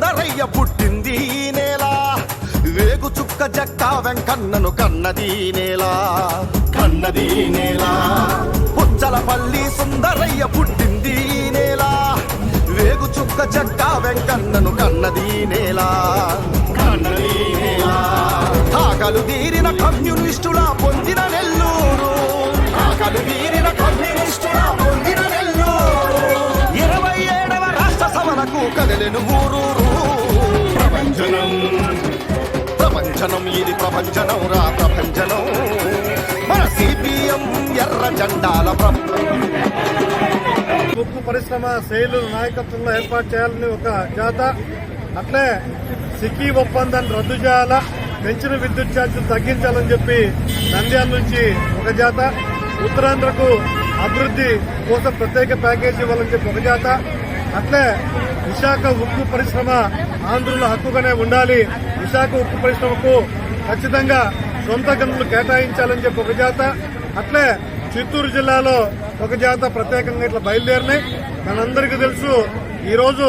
సుందరయ్య పుట్టింది ఈ నేల. వేగు చుక్క జక్క వెంకన్నను కన్నది ఈ నేల. కన్నది నేల. పుచ్చలపల్లి సుందరయ్య పుట్టింది ఈ నేల. వేగు చుక్క జక్క వెంకన్నను కన్నది ఈ నేల. కన్నది నేల. తీరిన కమ్యూనిస్టుల పొందిన నెల్లూరు. కాకలు తీరిన కమ్యూనిస్టుల పొందిన నెల్లూరు. ఇరవై ఏడవ రాష్ట్ర సభలకు కదలెను ఊరూరు. ప్రపంచనం. ప్రపంచనం ఇది ప్రపంచనం రా ప్రపంచనం. మన సిపిఎం ఎర్ర జెండాల ప్ర పరిశ్రమ శైలు నాయకత్వంలో ఏర్పాటు చేయాలని ఒక జాత అట్లే సిక్కీ ఒప్పందాన్ని రద్దు చేయాలా? పెంచిన విద్యుత్ ఛార్జీలు తగ్గించాలని చెప్పి నంద్యాల నుంచి ఒక జాత ఉత్తరాంధ్రకు అభివృద్ధి కోసం ప్రత్యేక ప్యాకేజీ ఇవ్వాలని చెప్పి ఒక జాత అట్లే విశాఖ ఉక్కు పరిశ్రమ ఆంధ్రుల హక్కుగానే ఉండాలి. విశాఖ ఉక్కు పరిశ్రమకు ఖచ్చితంగా సొంత గనులు కేటాయించాలని చెప్పి ఒక జాత. అట్లే చిత్తూరు జిల్లాలో ఒక జాత ప్రత్యేకంగా ఇట్లా బయలుదేరినాయి. మనందరికీ తెలుసు ఈరోజు